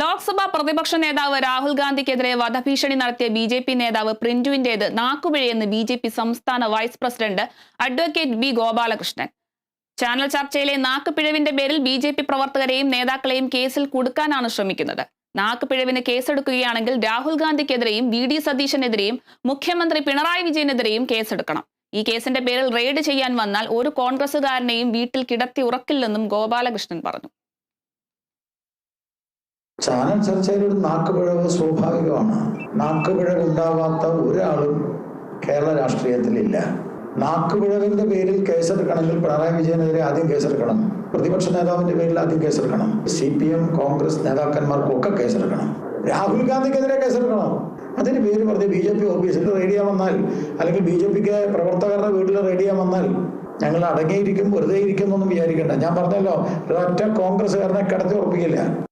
ലോക്സഭാ പ്രതിപക്ഷ നേതാവ് രാഹുൽ ഗാന്ധിക്കെതിരെ വധഭീഷണി നടത്തിയ ബി ജെ പി നേതാവ് പ്രിന്റുവിന്റേത് നാക്കുപിഴയെന്ന് ബി ജെ പി സംസ്ഥാന vice president advocate B Gopalakrishnan. Channel ചർച്ചയിലെ നാക്കുപിഴവിന്റെ പേരിൽ ബി ജെ പി പ്രവർത്തകരെയും നേതാക്കളെയും കേസിൽ കുടുക്കാനാണ് ശ്രമിക്കുന്നത്. നാക്കുപിഴവിന് കേസെടുക്കുകയാണെങ്കിൽ രാഹുൽ ഗാന്ധിക്കെതിരെയും വി ഡി സതീശനെതിരെയും മുഖ്യമന്ത്രി പിണറായി വിജയനെതിരെയും കേസെടുക്കണം. ഈ കേസിന്റെ പേരിൽ റെയ്ഡ് ചെയ്യാൻ വന്നാൽ ഒരു കോൺഗ്രസുകാരനെയും വീട്ടിൽ കിടത്തി ഉറക്കില്ലെന്നും ഗോപാലകൃഷ്ണൻ പറഞ്ഞു. ചാനൽ ചർച്ചയിലൊരു നാക്കുപിഴവ് സ്വാഭാവികമാണ്. നാക്കുപിഴവ് ഉണ്ടാവാത്ത ഒരാളും കേരള രാഷ്ട്രീയത്തിലില്ല. നാക്കുപിഴവിന്റെ പേരിൽ കേസെടുക്കണമെങ്കിൽ പിണറായി വിജയനെതിരെ ആദ്യം കേസെടുക്കണം. പ്രതിപക്ഷ നേതാവിന്റെ പേരിൽ ആദ്യം കേസെടുക്കണം. സി പി എം കോൺഗ്രസ് നേതാക്കന്മാർക്കൊക്കെ കേസെടുക്കണം. രാഹുൽ ഗാന്ധിക്കെതിരെ കേസെടുക്കണം. അതിന് പേര് പറഞ്ഞ് ബി ജെ പി ഓഫീസിൽ റേഡിയോ വന്നാൽ അല്ലെങ്കിൽ ബി ജെ പിക്ക് പ്രവർത്തകരുടെ വീട്ടിൽ റേഡിയോ വന്നാൽ ഞങ്ങൾ അടങ്ങിയിരിക്കും വെറുതെ ഇരിക്കുന്നൊന്നും വിചാരിക്കണ്ട. ഞാൻ പറഞ്ഞല്ലോ ഒരൊറ്റ കോൺഗ്രസ്സുകാരനെ കിടത്തി ഉറപ്പിക്കില്ല.